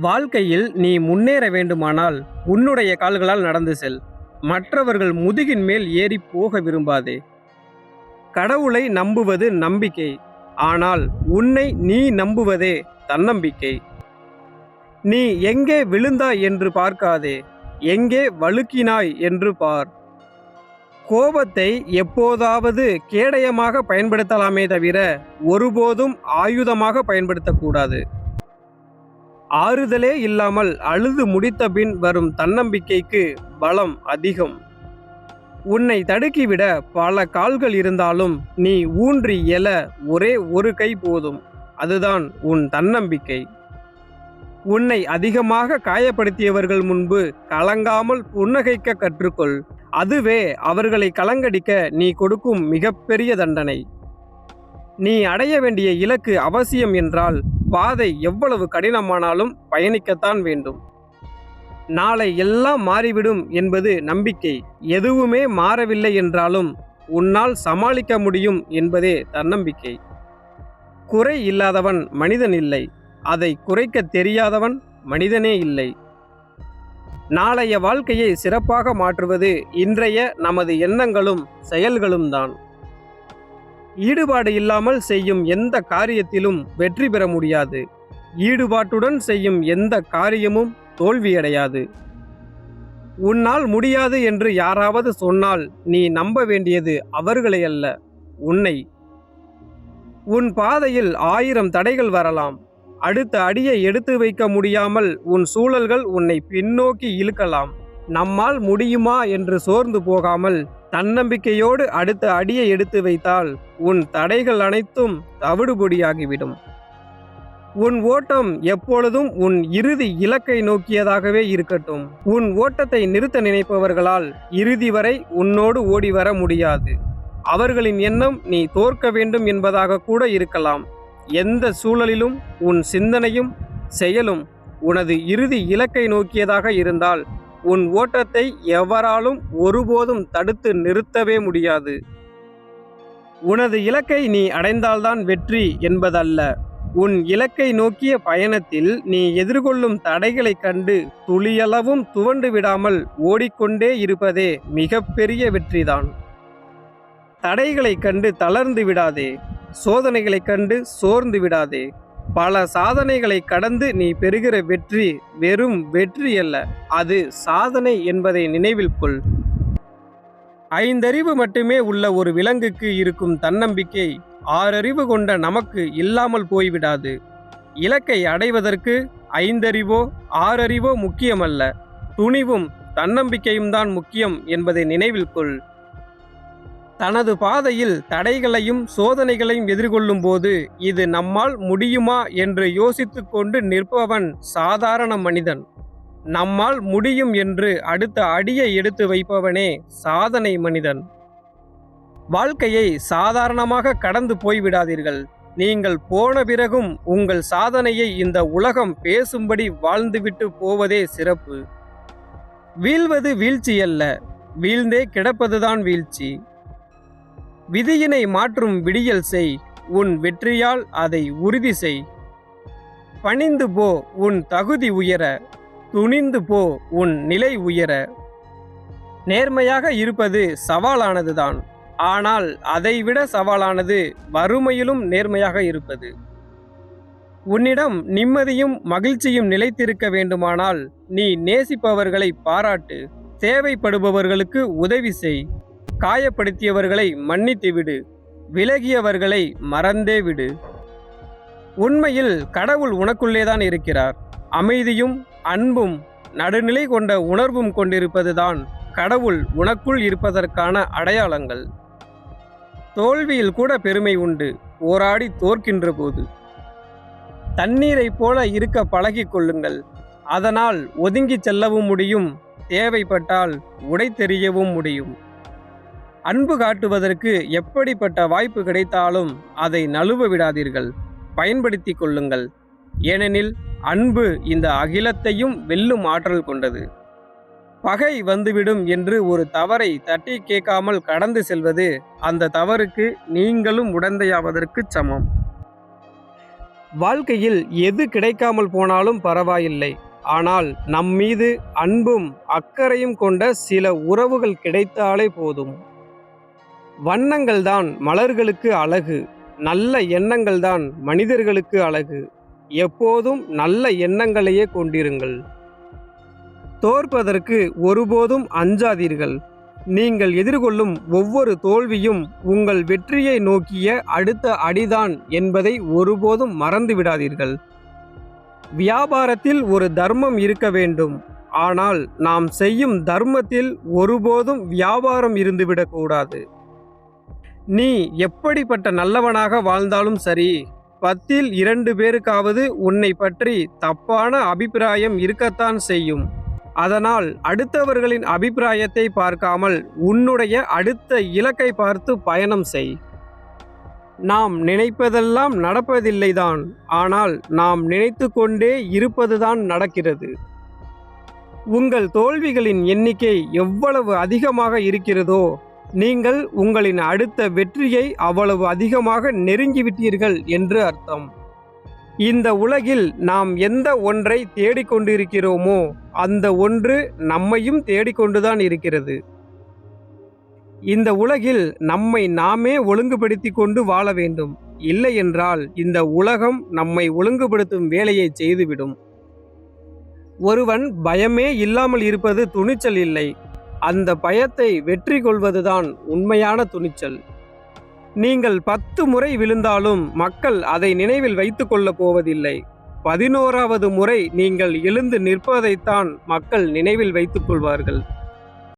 வாழ்க்கையில் நீ முன்னேற வேண்டுமானால் உன்னுடைய கால்களால் நடந்து செல். மற்றவர்கள் முதுகின் மேல் ஏறி போக விரும்பாதே. கடவுளை நம்புவது நம்பிக்கை. ஆனால் உன்னை நீ நம்புவதே தன்னம்பிக்கை. நீ எங்கே விழுந்தாய் என்று பார்க்காதே. எங்கே வழுக்கினாய் என்று பார். கோபத்தை எப்போதாவது கேடயமாக பயன்படுத்தலாமே தவிர ஒருபோதும் ஆயுதமாக பயன்படுத்தக்கூடாது. ஆறுதலே இல்லாமல் அழுது முடித்த பின் வரும் தன்னம்பிக்கைக்கு பலம் அதிகம். உன்னை தடுக்கிவிட பல கால்கள் இருந்தாலும் நீ ஊன்றி எழ ஒரே ஒரு கை போதும். அதுதான் உன் தன்னம்பிக்கை. உன்னை அதிகமாக காயப்படுத்தியவர்கள் முன்பு கலங்காமல் புன்னகைக்க கற்றுக்கொள். அதுவே அவர்களை கலங்கடிக்க நீ கொடுக்கும் மிகப்பெரிய தண்டனை. நீ அடைய வேண்டிய இலக்கு அவசியம் என்றால் பாதை எவ்வளவு கடினமானாலும் பயணிக்கத்தான் வேண்டும். நாளை எல்லாம் மாறிவிடும் என்பது நம்பிக்கை. எதுவுமே மாறவில்லை என்றாலும் உன்னால் சமாளிக்க முடியும் என்பதே தன்னம்பிக்கை. குறை இல்லாதவன் மனிதன் இல்லை. அதை குறைக்க தெரியாதவன் மனிதனே இல்லை. நாளைய வாழ்க்கையை சிறப்பாக மாற்றுவது இன்றைய நமது எண்ணங்களும் செயல்களும் தான் ஈடுபாடு இல்லாமல் செய்யும் எந்த காரியத்திலும் வெற்றி பெற முடியாது. ஈடுபாட்டுடன் செய்யும் எந்த காரியமும் தோல்வியடையாது. உன்னால் முடியாது என்று யாராவது சொன்னால் நீ நம்ப வேண்டியது அவர்களை அல்ல உன்னை. உன் பாதையில் ஆயிரம் தடைகள் வரலாம். அடுத்த அடியை எடுத்து வைக்க முடியாமல் உன் சூழல்கள் உன்னை பின்னோக்கி இழுக்கலாம். நம்மால் முடியுமா என்று சோர்ந்து போகாமல் தன்னம்பிக்கையோடு அடுத்த அடியை எடுத்து வைத்தால் உன் தடைகள் அனைத்தும் தவிடுபொடியாகிவிடும். உன் ஓட்டம் எப்பொழுதும் உன் இறுதி இலக்கை நோக்கியதாகவே இருக்கட்டும். உன் ஓட்டத்தை நிறுத்த நினைப்பவர்களால் இறுதி வரை உன்னோடு ஓடி வர முடியாது. அவர்களின் எண்ணம் நீ தோற்க வேண்டும் என்பதாக கூட இருக்கலாம். எந்த சூழலிலும் உன் சிந்தனையும் செயலும் உனது இறுதி இலக்கை நோக்கியதாக இருந்தால் உன் ஓட்டத்தை எவராலும் ஒருபோதும் தடுத்து நிறுத்தவே முடியாது. உனது இலக்கை நீ அடைந்தால்தான் வெற்றி என்பதல்ல. உன் இலக்கை நோக்கிய பயணத்தில் நீ எதிர்கொள்ளும் தடைகளைக் கண்டு துளியளவும் துவண்டு விடாமல் ஓடிக்கொண்டே இருப்பதே மிகப்பெரிய வெற்றிதான். தடைகளைக் கண்டு தளர்ந்து விடாதே. சோதனைகளைக் கண்டு சோர்ந்து விடாதே. பல சாதனைகளை கடந்து நீ பெறுகிற வெற்றி வெறும் வெற்றி அல்ல அது சாதனை என்பதை நினைவில் கொள். ஐந்தறிவு மட்டுமே உள்ள ஒரு விலங்குக்கு இருக்கும் தன்னம்பிக்கை ஆறறிவு கொண்ட நமக்கு இல்லாமல் போய்விடாது. இலக்கை அடைவதற்கு ஐந்தறிவோ ஆறறிவோ முக்கியமல்ல. துணிவும் தன்னம்பிக்கையும் தான் முக்கியம் என்பதை நினைவில் கொள். தனது பாதையில் தடைகளையும் சோதனைகளையும் எதிர்கொள்ளும் போது இது நம்மால் முடியுமா என்று யோசித்து கொண்டு நிற்பவன் சாதாரண மனிதன். நம்மால் முடியும் என்று அடுத்த அடியை எடுத்து வைப்பவனே சாதனை மனிதன். வாழ்க்கையை சாதாரணமாக கடந்து போய்விடாதீர்கள். நீங்கள் போன பிறகும் உங்கள் சாதனையை இந்த உலகம் பேசும்படி வாழ்ந்துவிட்டு போவதே சிறப்பு. வீழ்வது வீழ்ச்சி அல்ல வீழ்ந்தே கிடப்பதுதான் வீழ்ச்சி. விதியினை மாற்றும் விடியல் செய் உன் வெற்றியால் அதை உறுதி செய். பணிந்து போ உன் தகுதி உயர துணிந்து போ உன் நிலை உயர. நேர்மையாக இருப்பது சவாலானதுதான் ஆனால் அதைவிட சவாலானது வறுமையிலும் நேர்மையாக இருப்பது. உன்னிடம் நிம்மதியும் மகிழ்ச்சியும் நிலைத்திருக்க வேண்டுமானால் நீ நேசிப்பவர்களை பாராட்டு தேவைப்படுபவர்களுக்கு உதவி செய். காயப்படுத்தியவர்களை மன்னித்து விடு. விலகியவர்களை மறந்தே விடு. உண்மையில் கடவுள் உனக்குள்ளேதான் இருக்கிறார். அமைதியும் அன்பும் நடுநிலை கொண்ட உணர்வும் கொண்டிருப்பதுதான் கடவுள் உனக்குள் இருப்பதற்கான அடையாளங்கள். தோல்வியில் கூட பெருமை உண்டு. ஓராடி தோற்கின்ற போது. தண்ணீரைப் போல இருக்க பழகிக் கொள்ளுங்கள். அதனால் ஒதுங்கிச் செல்லவும் முடியும். தேவைப்பட்டால் உடை தெரியவும் முடியும். அன்பு காட்டுவதற்கு எப்படிப்பட்ட வாய்ப்பு கிடைத்தாலும் அதை நழுவ விடாதீர்கள். பயன்படுத்தி கொள்ளுங்கள். ஏனெனில் அன்பு இந்த அகிலத்தையும் வெல்லும் ஆற்றல் கொண்டது. பகை வந்துவிடும் என்று ஒரு தவறை தட்டி கேட்காமல் கடந்து செல்வது அந்த தவறுக்கு நீங்களும் உடந்தையாவதற்கு சமம். வாழ்க்கையில் எது கிடைக்காமல் போனாலும் பரவாயில்லை. ஆனால் நம் மீது அன்பும் அக்கறையும் கொண்ட சில உறவுகள் கிடைத்தாலே போதும். வண்ணங்கள்தான் மலர்களுக்கு அழகு நல்ல எண்ணங்கள்தான் மனிதர்களுக்கு அழகு. எப்போதும் நல்ல எண்ணங்களையே கொண்டிருங்கள். தோற்பதற்கு ஒருபோதும் அஞ்சாதீர்கள். நீங்கள் எதிர்கொள்ளும் ஒவ்வொரு தோல்வியும் உங்கள் வெற்றியை நோக்கிய அடுத்த அடிதான் என்பதை ஒருபோதும் மறந்து விடாதீர்கள். வியாபாரத்தில் ஒரு தர்மம் இருக்க வேண்டும். ஆனால் நாம் செய்யும் தர்மத்தில் ஒருபோதும் வியாபாரம் இருந்துவிடக்கூடாது. நீ எப்படிப்பட்ட நல்லவனாக வாழ்ந்தாலும் சரி பத்தில் இரண்டு பேருக்காவது உன்னை பற்றி தப்பான அபிப்பிராயம் இருக்கத்தான் செய்யும். அதனால் அடுத்தவர்களின் அபிப்பிராயத்தை பார்க்காமல் உன்னுடைய அடுத்த இலக்கை பார்த்து பயணம் செய். நாம் நினைப்பதெல்லாம் நடப்பதில்லைதான் ஆனால் நாம் நினைத்து கொண்டே இருப்பதுதான் நடக்கிறது. உங்கள் தோல்விகளின் எண்ணிக்கை எவ்வளவு அதிகமாக இருக்கிறதோ நீங்கள் உங்களின் அடுத்த வெற்றியை அவ்வளவு அதிகமாக நெருங்கிவிட்டீர்கள் என்று அர்த்தம். இந்த உலகில் நாம் எந்த ஒன்றை தேடிக்கொண்டிருக்கிறோமோ அந்த ஒன்று நம்மையும் தேடிக்கொண்டுதான் இருக்கிறது. இந்த உலகில் நம்மை நாமே ஒழுங்குபடுத்தி கொண்டு வாழ வேண்டும். இல்லை என்றால் இந்த உலகம் நம்மை ஒழுங்குபடுத்தும் வேலையை செய்துவிடும். ஒருவன் பயமே இல்லாமல் இருப்பது துணிச்சல் இல்லை. அந்த பயத்தை வெற்றி கொள்வதுதான் உண்மையான துணிச்சல். நீங்கள் பத்து முறை விழுந்தாலும் மக்கள் அதை நினைவில் வைத்து கொள்ளப் போவதில்லை. பதினோராவது முறை நீங்கள் எழுந்து நிற்பதைத்தான் மக்கள் நினைவில் வைத்துக் கொள்வார்கள்.